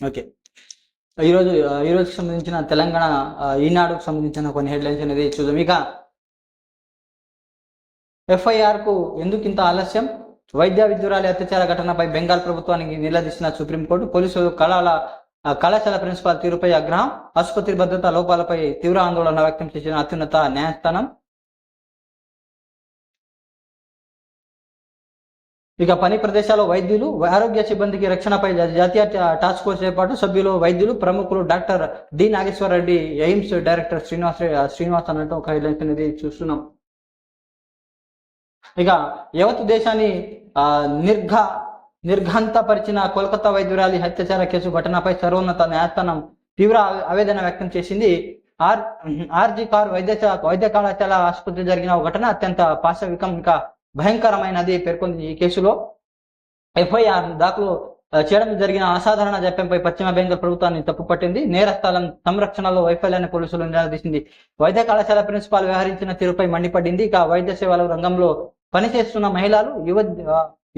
Okay. ఈరోజు ఈరోజుకి సంబంధించిన తెలంగాణ ఈనాడుకు సంబంధించిన కొన్ని హెడ్లైన్స్ అనేది చూద్దాం. ఇక ఎఫ్ఐఆర్కు ఎందుకు ఇంత ఆలస్యం? వైద్య విద్యురాలి అత్యాచార ఘటనపై బెంగాల్ ప్రభుత్వానికి నిలదీసిన సుప్రీంకోర్టు పోలీసులు కళాల కళాశాల ప్రిన్సిపాల్ తీరుపై ఆగ్రహం ఆసుపత్రి భద్రతా లోపాలపై తీవ్ర ఆందోళన వ్యక్తం చేసిన అత్యున్నత న్యాయస్థానం ఇక పని ప్రదేశాల్లో వైద్యులు ఆరోగ్య సిబ్బందికి రక్షణపై జాతీయ టాస్క్ ఫోర్స్ ఏర్పాటు. సభ్యులు వైద్యులు ప్రముఖులు doctor D. Nageswara Reddy AIIMS director Srinivas Srinivas అన్నట్టు ఒక హెడ్లైన్స్ అనేది చూస్తున్నాం. ఇక యావత్ దేశాన్ని ఆ, నిర్ఘ నిర్ఘంతపరిచిన కోల్కతా వైద్యురాలి అత్యాచార కేసు ఘటనపై సర్వోన్నత న్యాయస్థానం తీవ్ర ఆవేదన వ్యక్తం చేసింది. ఆర్ ఆర్జీ కార్ వైద్య వైద్య కళాశాల ఆసుపత్రి జరిగిన ఘటన అత్యంత పాశవికం. ఇంకా భయంకరమైనది పేర్కొంది ఈ కేసులో. ఎఫ్ఐఆర్ దాఖలు చేయడం జరిగిన అసాధారణ జప్యంపై పశ్చిమ బెంగాల్ ప్రభుత్వాన్ని తప్పుపట్టింది నేరస్థలం సంరక్షణలో వైఫల్యాన్ని పోలీసులు నిలదీసింది వైద్య కళాశాల ప్రిన్సిపాల్ వ్యవహరించిన తీరుపై మండిపడింది. ఇక వైద్య సేవల రంగంలో పనిచేస్తున్న మహిళలు యువ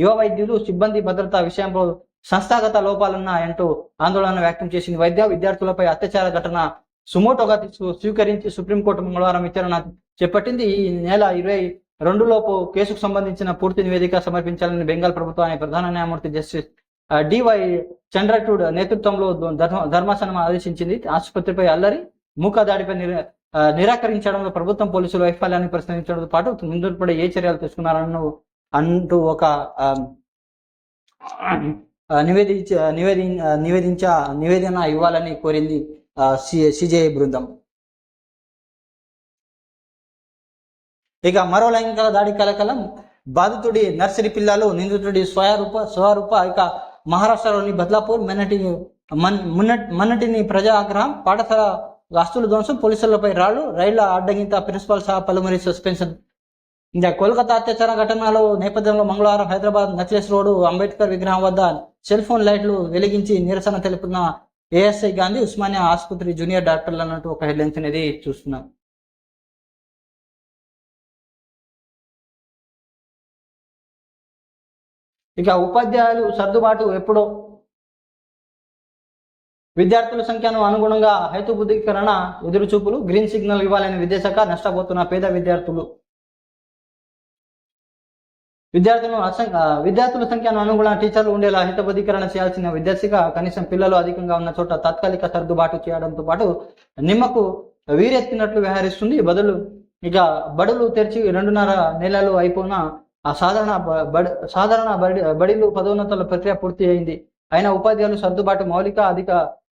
యువ వైద్యులు సిబ్బంది భద్రత విషయంలో సంస్థాగత లోపాలున్నాయంటూ ఆందోళన వ్యక్తం చేసింది. వైద్య విద్యార్థులపై అత్యాచార ఘటన సుమోటోగా తీసుకు స్వీకరించి సుప్రీంకోర్టు మంగళవారం విచారణ చేపట్టింది. ఈ నెల ఇరవై రెండు లోపు కేసుకు సంబంధించిన పూర్తి నివేదిక సమర్పించాలని బెంగాల్ ప్రభుత్వాన్ని ప్రధాన న్యాయమూర్తి జస్టిస్ డివై చంద్రచూడ్ నేతృత్వంలో ధర్మాసనం ఆదేశించింది. ఆసుపత్రిపై అల్లరి మూకదాడిపై దాడిపై నిరాకరించడంలో ప్రభుత్వం పోలీసులు వైఫల్యాన్ని ప్రశ్నించడంతో పాటు నిందితులపై ఏ చర్యలు తీసుకున్నారన్న అంటూ ఒక నివేదించ నివేదించ నివేది నివేదించ నివేదన ఇవ్వాలని కోరింది సిజేఐ బృందం. ఇక మరో లైంగిక దాడి కలకలం. బాధితుడి నర్సరీ పిల్లలు నిందితుడి స్వయరూప స్వరూప ఇక మహారాష్ట్రలోని బద్లాపూర్ మెన్నటి మన్ మున్నట్ మన్నటిని ప్రజా ఆగ్రహం పాఠశాల ఆస్తుల ధ్వంసం పోలీసులపై రాళ్ళు రైళ్ళ అడ్డగింత ప్రిన్సిపల్ సహా పలుమరి సస్పెన్షన్. ఇంకా కోల్కతా అత్యాచార ఘటనలో నేపథ్యంలో మంగళవారం హైదరాబాద్ నక్లెస్ రోడ్డు అంబేద్కర్ విగ్రహం వద్ద సెల్ ఫోన్ లైట్లు వెలిగించి నిరసన తెలుపుతున్న ఏఎస్ఐ గాంధీ ఉస్మానియా ఆసుపత్రి జూనియర్ డాక్టర్లు అన్నట్టు ఒక హెడ్లైన్స్ అనేది చూస్తున్నాం. ఇక ఉపాధ్యాయులు సర్దుబాటు ఎప్పుడో? విద్యార్థుల సంఖ్యను అనుగుణంగా హేతుబుద్ధీకరణ ఎదురుచూపులు గ్రీన్ సిగ్నల్ ఇవ్వాలని విద్యాశాఖ నష్టపోతున్న పేద విద్యార్థులు. విద్యార్థులను విద్యార్థుల సంఖ్యను అనుగుణంగా టీచర్లు ఉండేలా హితబద్ధీకరణ చేయాల్సిన విద్యార్థిగా కనీసం పిల్లలు అధికంగా ఉన్న చోట తాత్కాలిక సర్దుబాటు చేయడంతో పాటు నిమ్మకు వీరెత్తినట్లు వ్యవహరిస్తుంది. బదులు ఇక బడులు తెరిచి రెండున్నర నెలలు అయిపోయిన ఆ సాధారణ బడి సాధారణ బడి బడిలు పదోన్నతుల ప్రక్రియ పూర్తి అయింది. అయినా ఉపాధ్యాయులు సర్దుబాటు మౌలిక అధిక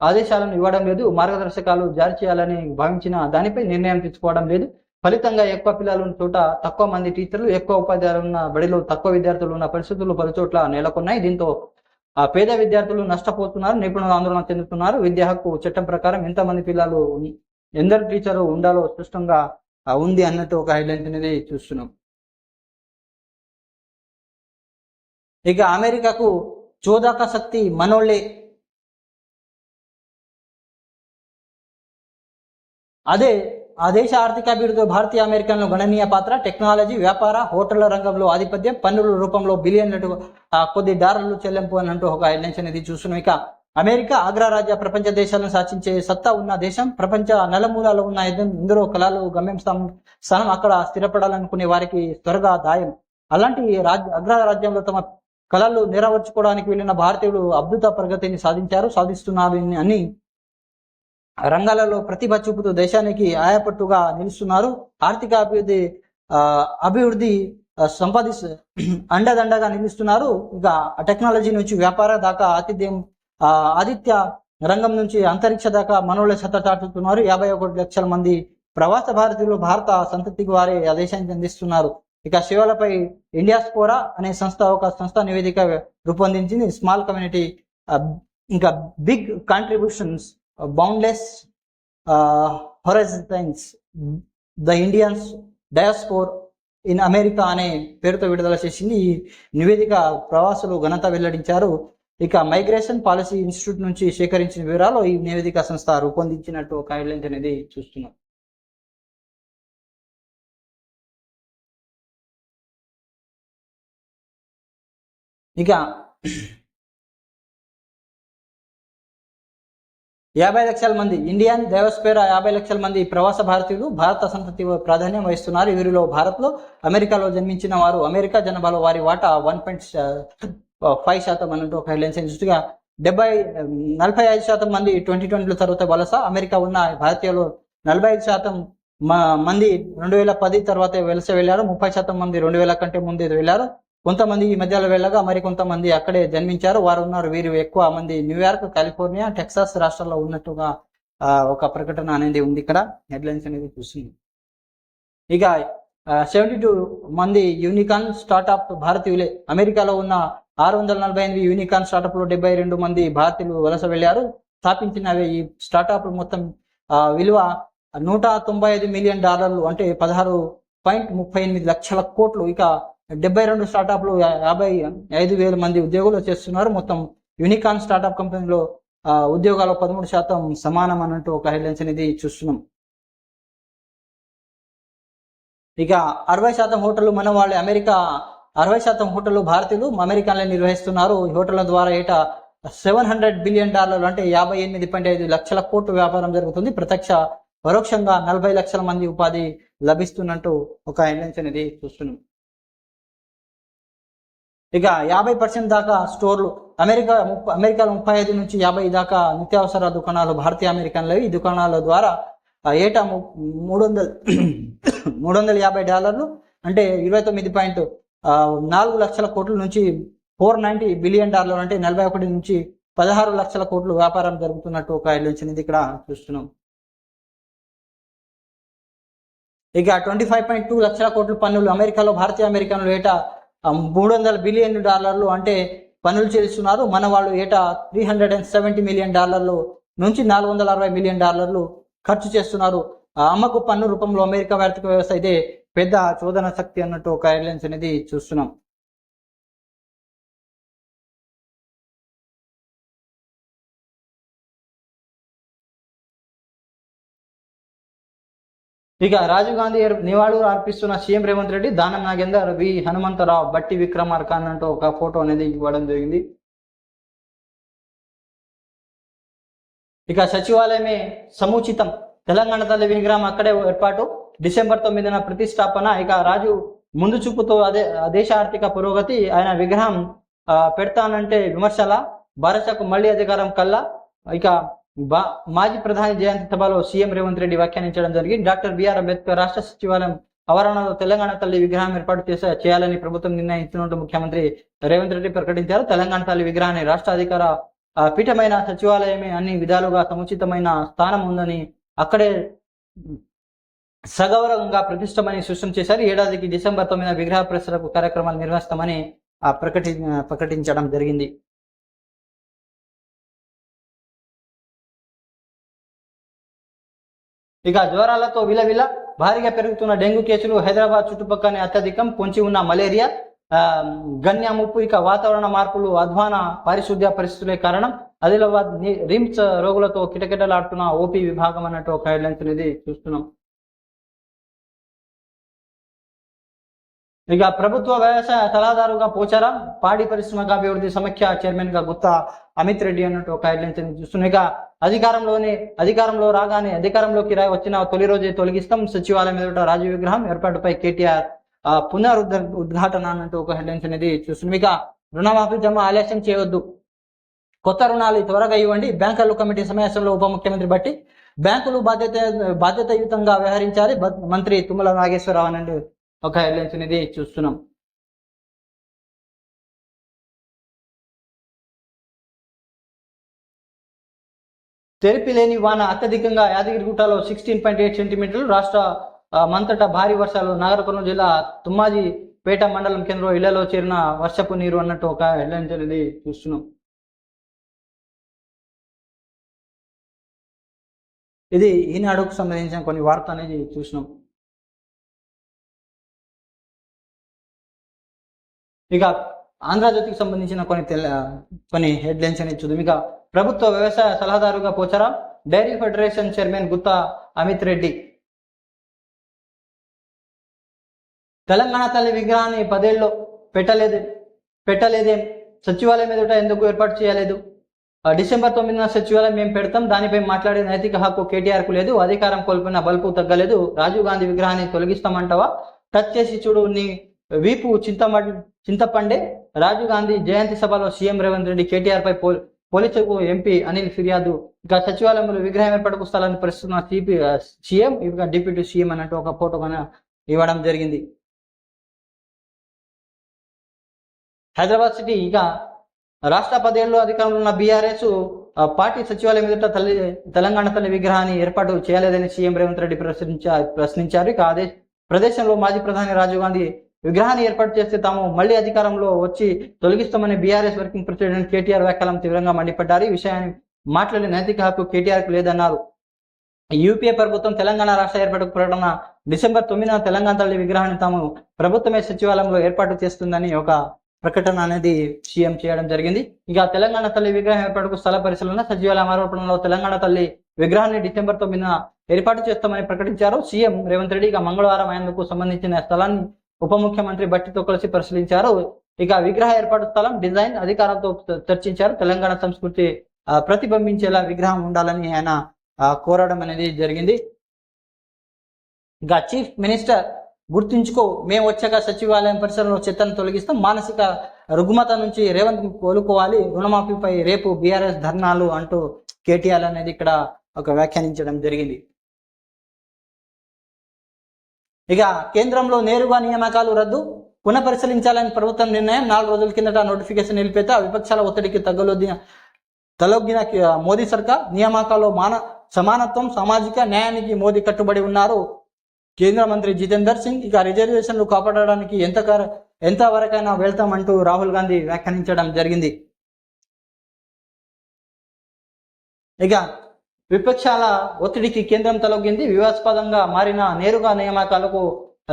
ఆదేశాలను ఇవ్వడం లేదు మార్గదర్శకాలు జారీ చేయాలని భావించిన దానిపై నిర్ణయం తీసుకోవడం లేదు. ఫలితంగా ఎక్కువ పిల్లలు ఉన్న చోట తక్కువ మంది టీచర్లు ఎక్కువ ఉపాధ్యాయులు ఉన్న బడిలో తక్కువ విద్యార్థులు ఉన్న పరిస్థితులు పలు చోట్ల నెలకొన్నాయి. దీంతో ఆ పేద విద్యార్థులు నష్టపోతున్నారు నిపుణులు ఆందోళన చెందుతున్నారు. విద్యా హక్కు చట్టం ప్రకారం ఎంతమంది పిల్లలు ఎందరు టీచరు ఉండాలో స్పష్టంగా ఉంది అన్నట్టు ఒక హైలైట్ అనేది చూస్తున్నాం. ఇక అమెరికాకు చోదాక శక్తి మనోళ్ళే. అదే ఆ దేశ ఆర్థిక అభివృద్ధిలో భారతీయ అమెరికన్లు గణనీయ పాత్ర టెక్నాలజీ వ్యాపార హోటళ్ళ రంగంలో ఆధిపత్యం పన్నుల రూపంలో బిలియన్లు కొద్ది డాలర్లు చెల్లింపు అని అంటూ ఒక హెడ్లైన్స్ అనేది చూస్తున్నాం. ఇక అమెరికా అగ్రరాజ్య ప్రపంచ దేశాలను శాసించే సత్తా ఉన్న దేశం ప్రపంచ నలుమూలలో ఉన్న ఎందరో కళలు గమ్యం స్థానం స్థానం అక్కడ స్థిరపడాలనుకునే వారికి త్వరగా దాయం. అలాంటి రాజ్య అగ్రరాజ్యంలో తమ కళలు నెరవేర్చుకోవడానికి వెళ్ళిన భారతీయులు అద్భుత ప్రగతిని సాధించారు సాధిస్తున్నారు అని రంగాలలో ప్రతిభ చూపుతూ దేశానికి ఆయాపట్టుగా నిలుస్తున్నారు. ఆర్థిక అభివృద్ధి ఆ, అభివృద్ధి సంపాది అండదండగా నిలుస్తున్నారు. ఇక టెక్నాలజీ నుంచి వ్యాపార దాకా ఆతిథ్యం ఆ, ఆదిత్య రంగం నుంచి అంతరిక్ష దాకా మనోళ్ళ సత్తా చాటుతున్నారు. యాభై ఒకటి లక్షల మంది ప్రవాస భారతీయులు భారత సంతతికి వారే ఆ దేశానికి అందిస్తున్నారు. ఇక సేవలపై ఇండియా స్కోరా అనే సంస్థ ఒక సంస్థ నివేదిక రూపొందించింది. స్మాల్ కమ్యూనిటీ ఇంకా big contributions boundless horizons the Indians diaspora in America అనే పేరుతో విడుదల చేసింది. ఈ నివేదిక ప్రవాసులు ఘనత వెల్లడించారు. ఇక మైగ్రేషన్ పాలసీ ఇన్స్టిట్యూట్ నుంచి సేకరించిన వివరాలు ఈ నివేదిక సంస్థ రూపొందించినట్టు ఒక హైలైన్స్ అనేది చూస్తున్నాం. ఇక యాభై లక్షల మంది ఇండియన్ దేవస్పేర యాభై లక్షల మంది ప్రవాస భారతీయులు భారత సంతతి ప్రాధాన్యం వహిస్తున్నారు. వీరిలో భారత్లో అమెరికాలో జన్మించిన వారు అమెరికా జనాభాలో వారి వాటా వన్ పాయింట్ ఫైవ్ శాతం అన్నట్టు ఒక హెడ్లైన్స్ చూస్తుగా డెబ్బై నలభై ఐదు శాతం మంది ట్వంటీ ట్వంటీలో తర్వాత వలస అమెరికా ఉన్న భారతీయులు నలభై ఐదు శాతం మంది రెండు వేల పది తర్వాత వలస వెళ్ళారు. ముప్పై శాతం మంది రెండు వేల కంటే ముందే వెళ్ళారు. కొంతమంది ఈ మధ్యలో వెళ్ళగా మరి కొంతమంది అక్కడే జన్మించారు. వారు ఉన్నారు. వీరు ఎక్కువ మంది న్యూయార్క్ కాలిఫోర్నియా టెక్సాస్ రాష్ట్రాల్లో ఉన్నట్టుగా ఒక ప్రకటన అనేది ఉంది ఇక్కడ. హెడ్లైన్స్ అనేది చూస్తుంది ఇక సెవెంటీ టూ మంది యూనికాన్ స్టార్టప్ భారతీయులే. అమెరికాలో ఉన్న ఆరు వందల నలభై ఎనిమిది యూనికాన్ స్టార్టప్లో డెబ్బై రెండు మంది భారతీయులు వలస వెళ్ళారు. స్థాపించినవి ఈ స్టార్టప్ మొత్తం విలువ నూట తొంభై ఐదు మిలియన్ డాలర్లు అంటే పదహారు పాయింట్ ముప్పై ఎనిమిది లక్షల కోట్లు. ఇక డెబ్బై రెండు స్టార్టప్లు యాభై ఐదు వేల మంది ఉద్యోగులు చేస్తున్నారు. మొత్తం యూనికాన్ స్టార్టప్ కంపెనీలో ఉద్యోగాలు పదమూడు శాతం సమానం అన్నట్టు ఒక హెడ్లైన్స్ అనేది చూస్తున్నాం. ఇక అరవై శాతం హోటళ్ళు మన వాళ్ళే. అమెరికా అరవై శాతం హోటళ్ళు భారతీయులు అమెరికాలో నిర్వహిస్తున్నారు. ఈ హోటళ్ళ ద్వారా ఏటా సెవెన్ హండ్రెడ్ బిలియన్ డాలర్లు అంటే యాభై ఎనిమిది పాయింట్ ఐదు లక్షల కోట్ల వ్యాపారం జరుగుతుంది. ప్రత్యక్ష పరోక్షంగా నలభై లక్షల మంది ఉపాధి లభిస్తున్నట్టు ఒక హెడ్లైన్స్ అనేది చూస్తున్నాం. ఇక యాభై పర్సెంట్ దాకా స్టోర్లు అమెరికా అమెరికాలో ముప్పై ఐదు నుంచి యాభై దాకా నిత్యావసర దుకాణాలు భారతీయ అమెరికన్లు ఈ దుకాణాల ద్వారా ఏటా ము- మూడు వందల మూడు వందల యాభై డాలర్లు అంటే ఇరవై తొమ్మిది పాయింట్ నాలుగు లక్షల కోట్ల నుంచి ఫోర్ నైంటీ బిలియన్ డాలర్లు అంటే నలభై ఒకటి నుంచి పదహారు లక్షల కోట్లు వ్యాపారం జరుగుతున్నట్టు ఒక హెడ్లైన్స్ ఇక్కడ చూస్తున్నాం. ఇక ట్వంటీ ఫైవ్ పాయింట్ టూ లక్షల కోట్ల పన్నులు అమెరికాలో భారతీయ అమెరికన్లు ఏటా మూడు వందల బిలియన్ డాలర్లు అంటే పన్నులు చేస్తున్నారు. మన వాళ్ళు ఏటా three hundred and seventy million డాలర్లు నుంచి నాలుగు వందల అరవై మిలియన్ డాలర్లు ఖర్చు చేస్తున్నారు. అమ్మకు పన్ను రూపంలో అమెరికా ఆర్థిక వ్యవస్థ అయితే పెద్ద చోదన శక్తి అన్నట్టు ఒక ఎయిర్లైన్స్ అనేది చూస్తున్నాం. ఇక రాజీవ్ గాంధీ నివాళులు అర్పిస్తున్న సీఎం రేవంత్ రెడ్డి దానం నాగేందర్ వి హనుమంతరావు బట్టి విక్రమార్క అన్నట్టు ఒక ఫోటో అనేది ఇవ్వడం జరిగింది. ఇక సచివాలయమే సముచితం. తెలంగాణ తల్లి విగ్రహం అక్కడే ఏర్పాటు. డిసెంబర్ తొమ్మిదిన ప్రతిష్టాపన. ఇక రాజు ముందు చూపుతో అదే దేశ ఆర్థిక పురోగతి ఆయన విగ్రహం పెడతానంటే విమర్శల భారతకు మళ్ళీ అధికారం కల్లా. ఇక మాజీ ప్రధాని జయంతి సభలో సీఎం రేవంత్ రెడ్డి వ్యాఖ్యానించడం జరిగింది. డాక్టర్ బిఆర్ అంబేద్కర్ రాష్ట్ర సచివాలయం ఆవరణలో తెలంగాణ తల్లి విగ్రహం ఏర్పాటు చేసే చేయాలని ప్రభుత్వం నిర్ణయించినట్టు ముఖ్యమంత్రి రేవంత్ రెడ్డి ప్రకటించారు. తెలంగాణ తల్లి విగ్రహాన్ని రాష్ట్ర అధికార ఆ, పీఠమైన సచివాలయమే అన్ని విధాలుగా సముచితమైన స్థానం ఉందని అక్కడే సగౌరవంగా ప్రతిష్టమని స్పష్టం చేశారు. ఏడాదికి డిసెంబర్ తొమ్మిది విగ్రహ ప్రసరపు కార్యక్రమాలు నిర్వహిస్తామని ఆ, ప్రకటి ప్రకటించడం జరిగింది. ఇక జ్వరాలతో విలవిల భారీగా పెరుగుతున్న డెంగ్యూ కేసులు హైదరాబాద్ చుట్టుపక్కల అత్యధికం పొంచి ఉన్న మలేరియా ఆ, గన్య ముప్పు ఇక వాతావరణ మార్పులు అధ్వాన పారిశుద్ధ్య పరిస్థితులే కారణం. ఆదిలాబాద్ రిమ్స్ రోగులతో కిటకిటలాడుతున్న ఓపీ విభాగం అన్నట్టు ఒక హెడ్లైన్స్ అనేది చూస్తున్నాం. ఇక ప్రభుత్వ వ్యవసాయ తలాదారుగా పోచారం పాడి పరిశ్రమక అభివృద్ధి సమఖ్య చైర్మన్గా గుత్తా అమిత్ రెడ్డి అన్నట్టు ఒక హెడ్లైన్ చూస్తున్నాయి. ఇక అధికారంలోనే అధికారంలో రాగానే అధికారంలోకి రాయి వచ్చిన తొలి రోజే తొలగిస్తాం. సచివాలయం ఎదుట రాజీవ్ విగ్రహం ఏర్పాటుపై కేటీఆర్ పునరుద్ధ ఉద్ఘాటన అన్నట్టు ఒక హెడ్లైన్స్ అనేది చూస్తున్నాం. ఇక రుణమాఫీ జమ ఆలస్యం చేయవద్దు. కొత్త రుణాలు త్వరగా ఇవ్వండి. బ్యాంకర్లు కమిటీ సమావేశంలో ఉప ముఖ్యమంత్రి బట్టి బ్యాంకులు బాధ్యత బాధ్యతయుతంగా వ్యవహరించాలి. మంత్రి తుమ్మల నాగేశ్వరరావు అనండి ఒక హెడ్లైన్స్ అనేది చూస్తున్నాం. తెరిపి లేని వాన అత్యధికంగా యాదగిరిగుట్టలో సిక్స్టీన్ పాయింట్ ఎయిట్ సెంటీమీటర్లు రాష్ట్ర మంతటా భారీ వర్షాలు నాగర్ కర్నూలు జిల్లా తుమ్మాజీ పేట మండలం కేంద్రం ఇళ్ళలో చేరిన వర్షపు నీరు అన్నట్టు ఒక హెడ్లైన్స్ అనేది చూస్తున్నాం. ఇది ఈనాడుకు సంబంధించిన కొన్ని వార్త అనేది చూసినాం ఇక ఆంధ్రజ్యోతికి సంబంధించిన కొన్ని తెల కొన్ని హెడ్లైన్స్ అనేది చూద్దాం. ఇక ప్రభుత్వ వ్యవసాయ సలహాదారుగా Pochara dairy federation chairman Gutta Amit Reddy. Telangana తల్లి విగ్రహాన్ని పదేళ్ళు పెట్టలేదు పెట్టలేదేం. సచివాలయం ఎదుట ఎందుకు ఏర్పాటు చేయలేదు? డిసెంబర్ తొమ్మిదిన సచివాలయం మేము పెడతాం? దానిపై మాట్లాడే నైతిక హక్కు కేటీఆర్కు లేదు అధికారం కోల్పోయిన బల్పు తగ్గలేదు. రాజీవ్ గాంధీ విగ్రహాన్ని తొలగిస్తామంటావా? టచ్ చేసి చూడు నీ వీపు చింతమ చింతపండే రాజీవ్ గాంధీ జయంతి సభలో సీఎం రేవంత్ రెడ్డి కేటీఆర్ పై పో పోలీసులకు ఎంపీ అనిల్ ఫిర్యాదు. ఇక సచివాలయంలో విగ్రహం ఏర్పాటుకు స్థలాన్ని ప్రస్తుతం సిపి సీఎం ఇక డిప్యూటీ సీఎం అన్నట్టు ఒక ఫోటో ఇవ్వడం జరిగింది. హైదరాబాద్ సిటీ ఇక రాష్ట్ర పదేళ్ళు అధికారంలో ఉన్న బీఆర్ఎస్ పార్టీ సచివాలయం ఎదుట తల్లి తెలంగాణ తల్లి విగ్రహాన్ని ఏర్పాటు చేయలేదని సీఎం రేవంత్ రెడ్డి ప్రశ్నించా ప్రశ్నించారు. ఇక అదే ప్రదేశంలో మాజీ ప్రధాని రాజీవ్ గాంధీ విగ్రహాన్ని ఏర్పాటు చేస్తే తాము మళ్ళీ అధికారంలో వచ్చి తొలగిస్తామని బీఆర్ఎస్ వర్కింగ్ ప్రెసిడెంట్ కేటీఆర్ వ్యాఖ్యలం తీవ్రంగా మండిపడ్డారు. ఈ విషయాన్ని మాట్లాడే నైతిక హక్కు కేటీఆర్కు లేదన్నారు. యూపీఏ ప్రభుత్వం తెలంగాణ రాష్ట్ర ఏర్పాటుకు ప్రకటన డిసెంబర్ తొమ్మిదిన తెలంగాణ తల్లి విగ్రహాన్ని తాము ప్రభుత్వమే సచివాలయంలో ఏర్పాటు చేస్తుందని ఒక ప్రకటన అనేది సీఎం చేయడం జరిగింది. ఇక తెలంగాణ తల్లి విగ్రహం ఏర్పాటుకు స్థల పరిశీలన సచివాలయం ఆరోపణలో తెలంగాణ తల్లి విగ్రహాన్ని డిసెంబర్ తొమ్మిదిన ఏర్పాటు చేస్తామని ప్రకటించారు. సీఎం రేవంత్ రెడ్డి ఇక మంగళవారం ఆయనకు సంబంధించిన స్థలాన్ని ఉప ముఖ్యమంత్రి బట్టితో కలిసి పరిశీలించారు. ఇక విగ్రహ ఏర్పాటు స్థలం డిజైన్ అధికారంతో చర్చించారు. తెలంగాణ సంస్కృతి ప్రతిబింబించేలా విగ్రహం ఉండాలని ఆయన కోరడం అనేది జరిగింది. ఇక చీఫ్ మినిస్టర్ గుర్తుంచుకో మేము వచ్చాక సచివాలయం పరిసరంలో చెత్తను తొలగిస్తాం. మానసిక రుగ్మత నుంచి రేవంత్ కోలుకోవాలి. రుణమాఫీపై రేపు బీఆర్ఎస్ ధర్నాలు అంటూ కేటీఆర్ అనేది ఇక్కడ ఒక వ్యాఖ్యానించడం జరిగింది. ఇక కేంద్రంలో నేరుగా నియామకాలు రద్దు పునఃపరిశీలించాలని ప్రభుత్వం నిర్ణయం నాలుగు రోజుల కిందట నోటిఫికేషన్ నిలిపితే విపక్షాల ఒత్తిడికి తగ్గలొద్దిన తలొగ్గిన మోదీ సర్కార్ నియామకాల్లో మాన సమానత్వం సామాజిక న్యాయానికి మోదీ కట్టుబడి ఉన్నారు. కేంద్ర మంత్రి జితేందర్ సింగ్ ఇక రిజర్వేషన్లు కాపాడడానికి ఎంత కర- ఎంత వరకైనా వెళ్తామంటూ రాహుల్ గాంధీ వ్యాఖ్యానించడం జరిగింది. ఇక విపక్షాల ఒత్తిడికి కేంద్రం తలొగ్గింది. వివాదాస్పదంగా మారిన నేరుగా నియామకాలకు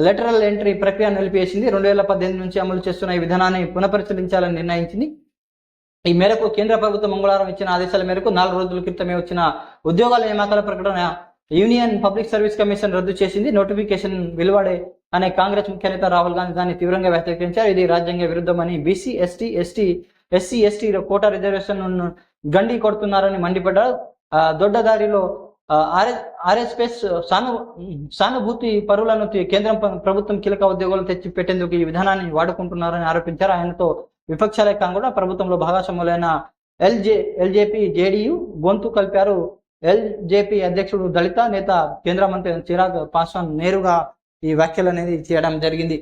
లెటరల్ ఎంట్రీ ప్రక్రియ నిలిపివేసింది. రెండు వేల పద్దెనిమిది నుంచి అమలు చేస్తున్న ఈ విధానాన్ని పునఃపరిశీలించాలని నిర్ణయించింది. ఈ మేరకు కేంద్ర ప్రభుత్వం మంగళవారం ఇచ్చిన ఆదేశాల మేరకు నాలుగు రోజుల క్రితమే వచ్చిన ఉద్యోగాల నియామకాల ప్రకటన యూనియన్ పబ్లిక్ సర్వీస్ కమిషన్ రద్దు చేసింది. నోటిఫికేషన్ వెలువడే అనే కాంగ్రెస్ ముఖ్య నేత రాహుల్ గాంధీ దాన్ని తీవ్రంగా వ్యతిరేకించారు. ఇది రాజ్యాంగ విరుద్ధమని BC ST ST SC ST quota reservation గండి కొడుతున్నారని మండిపడ్డారు. ఆ, దొడ్డదారిలో ఆర్ఎస్ ఆర్ఎస్పీఎస్ సాను సానుభూతి పరులను కేంద్రం ప్రభుత్వం కీలక ఉద్యోగాలు తెచ్చి పెట్టేందుకు ఈ విధానాన్ని వాడుకుంటున్నారని ఆరోపించారు. ఆయనతో విపక్షాలే కాకుండా ప్రభుత్వంలో భాగస్వాములైన ఎల్జే ఎల్జేపీ జేడీయూ గొంతు కలిపారు. ఎల్జేపీ అధ్యక్షుడు దళిత నేత కేంద్ర మంత్రి చిరాగ్ పాస్వాన్ నేరుగా ఈ వ్యాఖ్యలు అనేది చేయడం జరిగింది.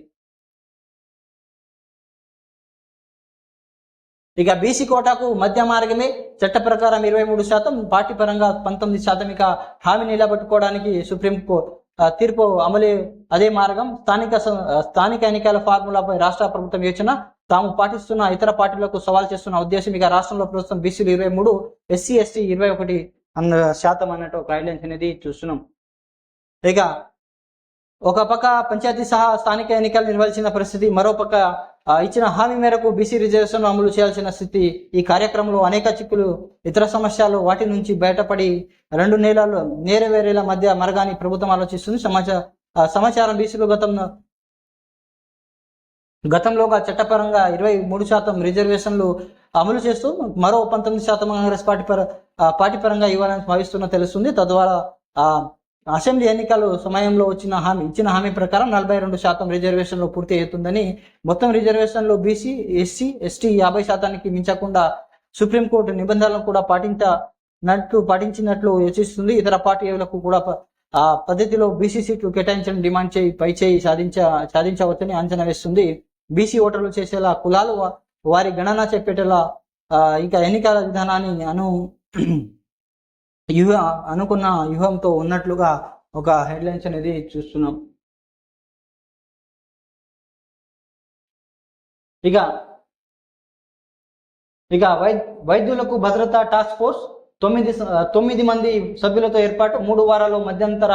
ఇక బీసీ కోటాకు మధ్య మార్గమే చట్ట ప్రకారం ఇరవై మూడు శాతం పార్టీ పరంగా పంతొమ్మిది శాతం ఇక హామీ నిలబెట్టుకోవడానికి సుప్రీం తీర్పు అమలే అదే మార్గం. స్థానిక స్థానిక ఎన్నికల ఫార్ములాపై రాష్ట్ర ప్రభుత్వం యోచన. తాము పాటిస్తున్న ఇతర పార్టీలకు సవాల్ చేస్తున్న ఉద్దేశం ఇక రాష్ట్రంలో ప్రస్తుతం బీసీలు ఇరవై మూడు ఎస్సీ ఎస్టీ ఇరవై ఒకటి శాతం అన్నట్టు ఒక గైడ్లైన్స్ అనేది చూస్తున్నాం. ఇక ఒక పక్క పంచాయతీ సహా స్థానిక ఎన్నికలు నిర్వహించిన పరిస్థితి మరో పక్క ఇచ్చిన హామీ మేరకు బీసీ రిజర్వేషన్ అమలు చేయాల్సిన స్థితి ఈ కార్యక్రమంలో అనేక చిక్కులు ఇతర సమస్యలు వాటి నుంచి బయటపడి రెండు నేలలు నేరవేరేల మధ్య మరగాని ప్రభుత్వం ఆలోచిస్తుంది. సమాచార సమాచారం బీసీలు గతంలో గతంలోగా చట్టపరంగా ఇరవై మూడు శాతం రిజర్వేషన్లు అమలు చేస్తూ మరో పంతొమ్మిది శాతం కాంగ్రెస్ పార్టీ పర పార్టీ పరంగా ఇవ్వాలని భావిస్తున్న తెలుస్తుంది. తద్వారా ఆ అసెంబ్లీ ఎన్నికలు సమయంలో వచ్చిన హామీ ఇచ్చిన హామీ ప్రకారం నలభై రెండు శాతం రిజర్వేషన్లు పూర్తి అవుతుందని మొత్తం రిజర్వేషన్లు బీసీ ఎస్సీ ఎస్టీ యాభై శాతానికి మించకుండా సుప్రీంకోర్టు నిబంధనలను కూడా పాటించినట్లు పాటించినట్లు యోచిస్తుంది. ఇతర పార్టీలకు కూడా ఆ పద్ధతిలో బీసీ సీట్లు కేటాయించడం డిమాండ్ చేయి పై చేయి సాధించ సాధించవచ్చని అంచనా వేస్తుంది. బీసీ ఓటర్లు చేసేలా కులాలు వారి గణన చెప్పేటలా ఇంకా ఎన్నికల విధానాన్ని అను వ్యూహ అనుకున్న వ్యూహంతో ఉన్నట్లుగా ఒక హెడ్లైన్స్ అనేది చూస్తున్నాం. ఇక ఇక వై వైద్యులకు భద్రతా టాస్క్ ఫోర్స్ తొమ్మిది తొమ్మిది మంది సభ్యులతో ఏర్పాటు మూడు వారాలు మధ్యంతర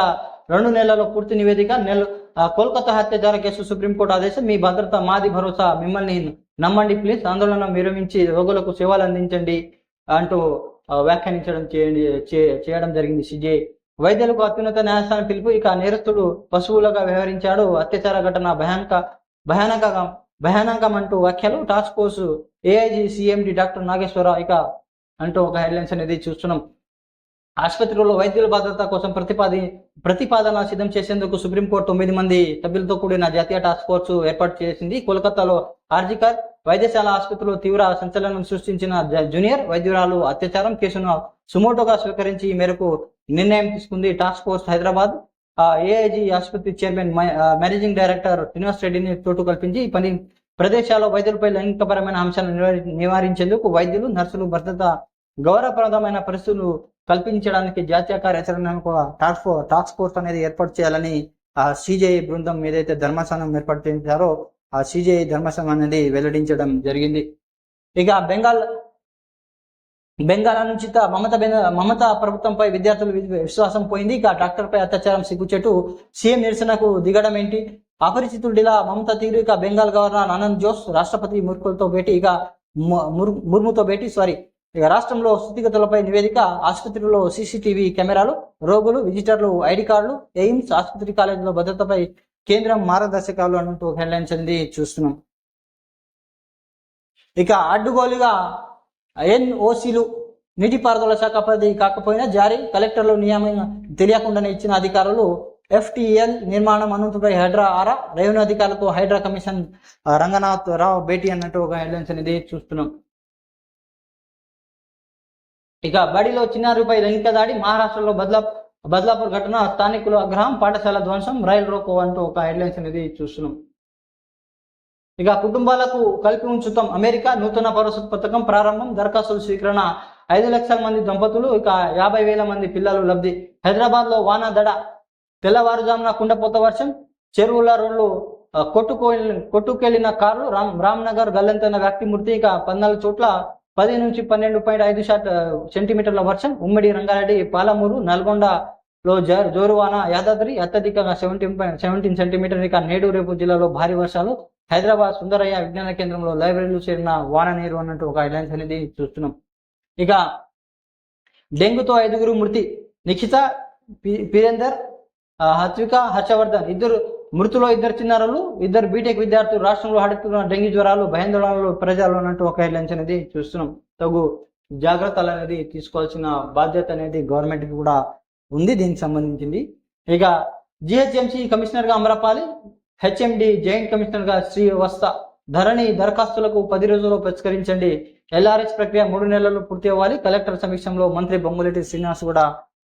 రెండు నెలల్లో పూర్తి నివేదిక నెల కోల్కతా హత్యాచార కేసు సుప్రీంకోర్టు ఆదేశం మీ భద్రత మాది భరోసా మిమ్మల్ని నమ్మండి ప్లీజ్ ఆందోళన విరమించి రోగులకు సేవలు అందించండి అంటూ వ్యాఖ్యానించడం చేయండి చేయడం జరిగింది సిజే. వైద్యులకు అత్యున్నత న్యాయస్థానం పిలుపు ఇక నేరస్తుడు పశువులుగా వ్యవహరించాడు. అత్యాచార ఘటన భయానక భయానక భయానకం అంటూ వ్యాఖ్యలు. Task force AIG CMD doctor Nageswararao ఇక అంటూ ఒక హెడ్లైన్స్ అనేది చూస్తున్నాం. ఆసుపత్రిలో వైద్యుల భద్రత కోసం ప్రతిపాది ప్రతిపాదన సిద్ధం చేసేందుకు సుప్రీంకోర్టు తొమ్మిది మంది సభ్యులతో కూడిన జాతీయ టాస్క్ ఫోర్స్ ఏర్పాటు చేసింది. కోల్కతాలో ఆర్జికర్ వైద్యశాల ఆసుపత్రిలో తీవ్ర సంచలనం సృష్టించిన జూనియర్ వైద్యురాలు అత్యాచారం కేసును సుమోటోగా స్వీకరించి ఈ మేరకు నిర్ణయం తీసుకుంది. Task force Hyderabad. ఏఐజీ ఆసుపత్రి చైర్మన్ మేనేజింగ్ డైరెక్టర్ శ్రీనివాస్ రెడ్డిని తోటు కల్పించి ఈ పని ప్రదేశాల్లో వైద్యులపై లైంగికపరమైన అంశాలను నివారించేందుకు వైద్యులు నర్సులు భద్రత గౌరవప్రదమైన పరిస్థితులు కల్పించడానికి జాతీయ కార్యాచరణ టాస్క్ ఫోర్స్ టాస్క్ ఫోర్స్ అనేది ఏర్పాటు చేయాలని సిజేఐ బృందం ఏదైతే ధర్మస్థానం ఏర్పాటు చేశారో ఆ సిజేఐ ధర్మస్థానం అనేది వెల్లడించడం జరిగింది. ఇక బెంగాల్ బెంగాల్ అనుచిత మమత మమత ప్రభుత్వంపై విద్యార్థులు విశ్వాసం పోయింది. ఇక డాక్టర్ పై అత్యాచారం సిగ్గుచెట్టు సీఎం నిరసనకు దిగడం ఏంటి? అపరిచితుడిలా మమత తీరు. ఇక బెంగాల్ గవర్నర్ ఆనంద్ జోస్ రాష్ట్రపతి ముర్కులతో భేటీ ఇక ముర్ముతో భేటీ సారీ ఇక రాష్ట్రంలో స్థితిగతులపై నివేదిక ఆసుపత్రిలో సీసీటీవీ కెమెరాలు రోగులు విజిటర్లు ఐడి కార్డులు ఎయిమ్స్ ఆసుపత్రి కాలేజీలో భద్రతపై కేంద్రం మార్గదర్శకాలు అన్నట్టు హెడ్లైన్స్ అనేది చూస్తున్నాం. ఇక అడ్డుగోలుగా ఎన్ఓసీలు నీటిపారుదల శాఖ పరిధి కాకపోయినా జారీ కలెక్టర్లు నియమం తెలియకుండానే ఇచ్చిన అధికారులు ఎఫ్టిఎల్ నిర్మాణం అనంతపై హైడ్రా ఆరా రెవెన్యూ అధికారులతో హైడ్రా కమిషన్ రంగనాథ్ రావు భేటీ అన్నట్టు ఒక హెడ్లైన్స్ అనేది చూస్తున్నాం. ఇక బడిలో చిన్నారిపై లైంగిక దాడి మహారాష్ట్రలో బద్లా బద్లాపూర్ ఘటన స్థానికులు ఆగ్రహం పాఠశాల ధ్వంసం రైలు రోకో అంటూ ఒక హెడ్లైన్స్ అనేది చూస్తున్నాం. ఇక కుటుంబాలకు కలిపి ఉంచుతాం. అమెరికా నూతన పౌరసత్ పథకం ప్రారంభం దరఖాస్తుల స్వీకరణ ఐదు లక్షల మంది దంపతులు ఇక యాభై వేల మంది పిల్లలు లబ్ధి. హైదరాబాద్లో వాన దడ తెల్లవారుజామున కుండపోత వర్షం చెరువుల రోడ్లు కొట్టుకో కొట్టుకెళ్ళిన కార్లు రామ్ రామ్నగర్ గల్లంతైన వ్యక్తి మృతి ఇక పద్నాలుగు చోట్ల పది నుంచి పన్నెండు పాయింట్ ఐదు శాత సెంటీమీటర్ల వర్షం ఉమ్మడి రంగారెడ్డి పాలమూరు నల్గొండలో జ- జోరువాన యాదాద్రి అత్యధికంగా సెవెంటీన్ సెవెంటీన్ సెంటీమీటర్ ఇక నేడు రేపు జిల్లాలో భారీ వర్షాలు. హైదరాబాద్ సుందరయ్య విజ్ఞాన కేంద్రంలో లైబ్రరీలో చేరిన వాన నీరు అన్నట్టు ఒక హెడ్లైన్స్ అనేది చూస్తున్నాం. ఇక డెంగ్యూతో ఐదుగురు మృతి. నిఖిత పీరేందర్ హత్విక హర్షవర్ధన్ ఇద్దరు మృతులో ఇద్దరు చిన్నారులు ఇద్దరు బీటెక్ విద్యార్థులు రాష్ట్రంలో హడుతున్న డెంగ్యూ జ్వరాలు భయాందోళనలు ప్రజలు అన్నట్టు ఒక హెడ్లైన్స్ అనేది చూస్తున్నాం. తగు జాగ్రత్తలు అనేది తీసుకోవాల్సిన బాధ్యత అనేది గవర్నమెంట్కి కూడా ఉంది దీనికి సంబంధించింది. ఇక జిహెచ్ఎంసీ కమిషనర్గా అమరపాలి హెచ్ఎండి జాయింట్ కమిషనర్గా ధరణి దరఖాస్తులకు పది రోజుల్లో పరిష్కరించండి. ఎల్ఆర్ఎస్ ప్రక్రియ మూడు నెలల్లో పూర్తి అవ్వాలి. కలెక్టర్ సమీక్షంలో మంత్రి బొమ్మలెట్టి శ్రీనివాస్ కూడా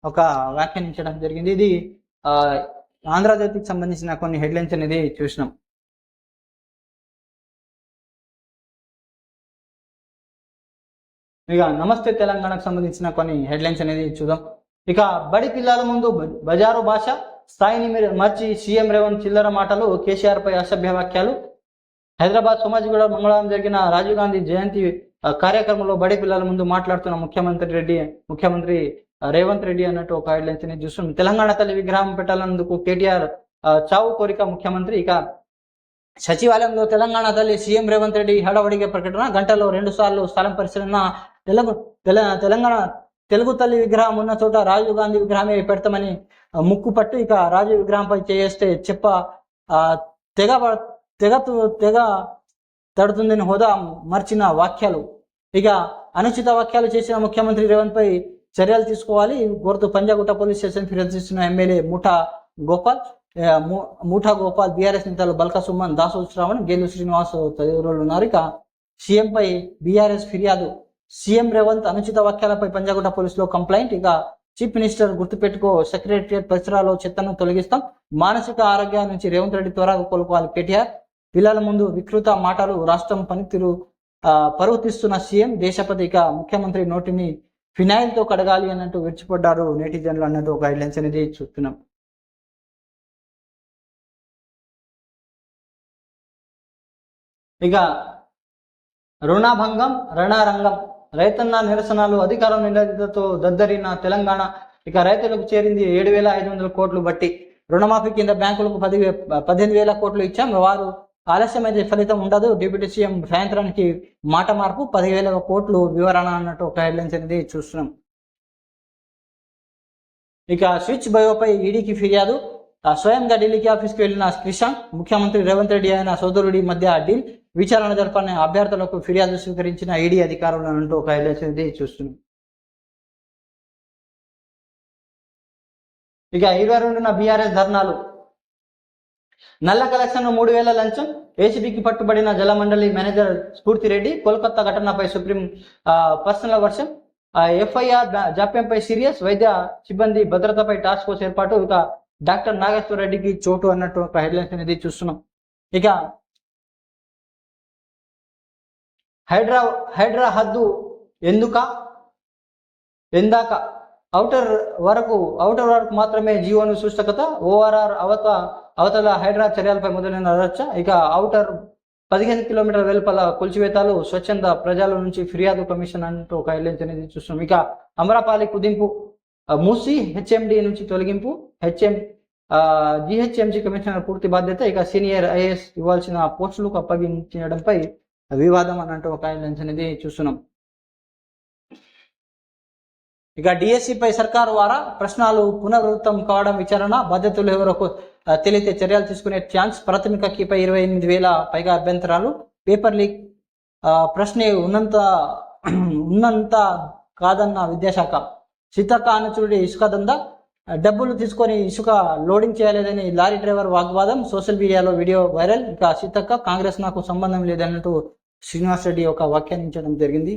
ఒక వ్యాఖ్యానించడం జరిగింది. ఇది ఆ, ఆంధ్రజ్యోతికి సంబంధించిన కొన్ని హెడ్లైన్స్ అనేది చూసినాం. ఇక నమస్తే తెలంగాణకు సంబంధించిన కొన్ని హెడ్లైన్స్ అనేది చూద్దాం. ఇక బడి పిల్లల ముందు బజారు భాష. స్థాయిని మీరు మర్చి సీఎం రేవంత్ చిల్లర మాటలు కేసీఆర్ పై అసభ్య వ్యాఖ్యలు. హైదరాబాద్ సోమాజిగూడ మంగళవారం జరిగిన రాజీవ్ గాంధీ జయంతి కార్యక్రమంలో బడి పిల్లల ముందు మాట్లాడుతున్న ముఖ్యమంత్రి రెడ్డి ముఖ్యమంత్రి రేవంత్ రెడ్డి అన్నట్టు ఒక హెడ్లైన్స్ని చూస్తున్నాం. తెలంగాణ తల్లి విగ్రహం పెట్టాలన్నందుకు కేటీఆర్ చావు కోరిక ముఖ్యమంత్రి. ఇక సచివాలయంలో తెలంగాణ తల్లి సీఎం రేవంత్ రెడ్డి హడావడిగా ప్రకటన. గంటలో రెండు సార్లు స్థలం పరిశీలన. తెలుగు తెలంగాణ తెలుగు తల్లి విగ్రహం ఉన్న చోట రాజీవ్ గాంధీ విగ్రహమే పెడతామని ముక్కు పట్టు. ఇక రాజీవ్ విగ్రహంపై చేస్తే చెప్ప ఆ, తెగ తెగ తెగ తడుతుందని హోదా మర్చిన వాక్యాలు. ఇక అనుచిత వాక్యాలు చేసిన ముఖ్యమంత్రి రేవంత్ పై చర్యలు తీసుకోవాలి. కోరుతూ పంజాగుట్ట పోలీస్ స్టేషన్ ఫిర్యాదు చేసిన ఎమ్మెల్యే ముఠా గోపాల్ ముఠా గోపాల్ బీఆర్ఎస్ నేతలు బల్కా సుమన్ దాసు శ్రావణ్ గేలు శ్రీనివాస్ తదితరులు ఉన్నారు. ఇక సీఎంపై బీఆర్ఎస్ ఫిర్యాదు. సీఎం రేవంత్ అనుచిత వాక్యాలపై పంజాగుట్ట పోలీసులో కంప్లైంట్. ఇక చీఫ్ మినిస్టర్ గుర్తుపెట్టుకో సెక్రటరియట్ పరిసరాల్లో చెత్తను తొలగిస్తాం. మానసిక ఆరోగ్యం నుంచి రేవంత్ రెడ్డి త్వరగా కోలుకోవాలి కేటీఆర్. పిల్లల ముందు వికృత మాటలు రాష్ట్రం పనితీరు ఆ, పరువు తీస్తున్న సీఎం దేశపతి ఇక ముఖ్యమంత్రి నోటిని ఫినాయిల్తో కడగాలి అన్నట్టు విడిచిపడ్డారు నేటిజన్లు అన్నట్టు ఒక గైడ్లైన్స్ అనేది చూస్తున్నాం ఇక రుణభంగం రణరంగం రైతన్న నిరసనలు అధికారం నిలదీతతో దద్దరిన తెలంగాణ ఇక రైతులకు చేరింది ఏడు వేల ఐదు వందల కోట్లు బట్టి. రుణమాఫీ కింద బ్యాంకులకు పది వే- పద్దెనిమిది వేల కోట్లు ఇచ్చాం. వారు ఆలస్యమైతే ఫలితం ఉండదు. డిప్యూటీ సీఎం సాయంత్రానికి మాట మార్పు పదివేల కోట్లు వివరణ అన్నట్టు ఒక హెడ్లైన్స్ అనేది చూస్తున్నాం. ఇక స్విచ్ బయోపై ఈడీకి ఫిర్యాదు. ఆ స్వయంగా ఢిల్లీకి ఆఫీస్కి వెళ్ళిన క్రిషాంక్ ముఖ్యమంత్రి రేవంత్ రెడ్డి ఆయన సోదరుడి మధ్య డీల్ విచారణ జరపాలని అభ్యర్థులకు ఫిర్యాదు స్వీకరించిన ఈడీ అధికారులు అంటూ ఒక హైలైట్స్ అనేది చూస్తున్నాం. ఇక ఇరవై రెండున బీఆర్ఎస్ ధర్నాలు. నల్ల కలెక్షన్ మూడు వేల లంచం. ఏసీబీకి పట్టుబడిన జలమండలి మేనేజర్ స్ఫూర్తి రెడ్డి కోల్కతా ఘటనపై సుప్రీం పర్సనల్ వర్షన్ ఎఫ్ఐఆర్ జాప్యంపై సీరియస్ వైద్య సిబ్బంది భద్రతపై టాస్క్ ఫోర్స్ ఏర్పాటు. ఇక డాక్టర్ నాగేశ్వర రెడ్డికి చోటు అన్నట్టు ఒక హెడ్లైన్స్ అనేది చూస్తున్నాం. ఇక హైడ్రా హైడ్రా హద్దు ఎందుక? ఎందాక అవుటర్ వరకు అవుటర్ వరకు మాత్రమే జీవోను సూచకత. ఓఆర్ఆర్ అవత అవతల హైడ్రా చర్యలపై మొదలైన రచ్చ ఇక ఔటర్ పదిహేను కిలోమీటర్ల వెలుపల కూల్చివేతాలు స్వచ్ఛంద ప్రజల నుంచి ఫిర్యాదు కమిషన్ అంటూ ఒక హెడ్లైన్స్ అనేది చూస్తున్నాం. ఇక అమరాపాలి కుదింపు మూసి హెచ్ఎండి నుంచి తొలగింపు హెచ్ఎం జిహెచ్ఎంసి కమిషనర్ పూర్తి బాధ్యత ఇక సీనియర్ ఐఏఎస్ ఇవ్వాల్సిన పోస్టులకు అప్పగించడంపై వివాదం అన్నట్టు ఒక హెడ్లైన్స్ అనేది చూస్తున్నాం. ఇక డిఎస్సిపై పై సర్కారు వారా ప్రశ్నలు పునరావృతం కావడం విచారణ బాధ్యతలు ఎవరో ఆ, తెలియతే చర్యలు తీసుకునే ఛాన్స్ ప్రాథమిక కీపై ఇరవై ఎనిమిది వేల పైగా అభ్యంతరాలు. పేపర్ లీక్ ప్రశ్నే ఉన్నంత ఉన్నంత కాదన్న విద్యాశాఖ. సీతక్క అనుచుడి ఇసుక దంద. డబ్బులు తీసుకొని ఇసుక లోడింగ్ చేయలేదని లారీ డ్రైవర్ వాగ్వాదం. సోషల్ మీడియాలో వీడియో వైరల్. ఇక సీతక్క కాంగ్రెస్ నాకు సంబంధం లేదన్నట్టు శ్రీనివాస్ రెడ్డి ఒక వ్యాఖ్యానించడం జరిగింది.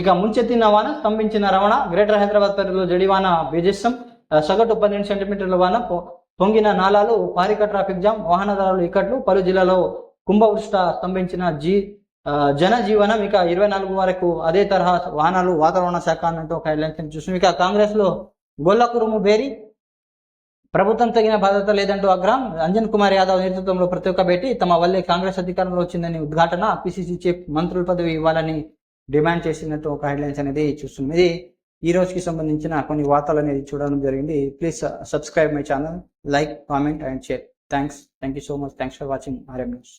ఇక ముంచెత్తిన వాన స్తంభించిన రవాణా గ్రేటర్ హైదరాబాద్ పరిధిలో జడివాన బేజెస్సం సగటు పన్నెండు సెంటీమీటర్ల వాన పొంగిన నాలాలు పారిక ట్రాఫిక్ జామ్ వాహనదారులు ఇక్కట్లు పలు జిల్లాలో కుంభవృష్ట స్తంభించిన జీ జనజీవనం. ఇక ఇరవై నాలుగు వరకు అదే తరహా వాహనాలు వాతావరణ శాఖ అన్నట్టు ఒక హెడ్లైన్స్ చూసాం ఇక కాంగ్రెస్లో గొల్లకురుము బేరి ప్రభుత్వం తగిన బాధ్యత లేదంటూ ఆగ్రహం. అంజన్ కుమార్ యాదవ్ నేతృత్వంలో ప్రతి ఒక్క భేటీ తమ వల్లే కాంగ్రెస్ అధికారంలో వచ్చిందని ఉద్ఘాటన. పిసిసి చీఫ్ మంత్రుల పదవి ఇవ్వాలని డిమాండ్ చేసినట్టు ఒక హెడ్లైన్స్ అనేది చూస్తున్నాం. ఇది ఈ రోజుకి సంబంధించిన కొన్ని వార్తలు అనేది చూడడం జరిగింది. Please subscribe my channel like comment and share. Thanks thank you so much. Thanks for watching RM news.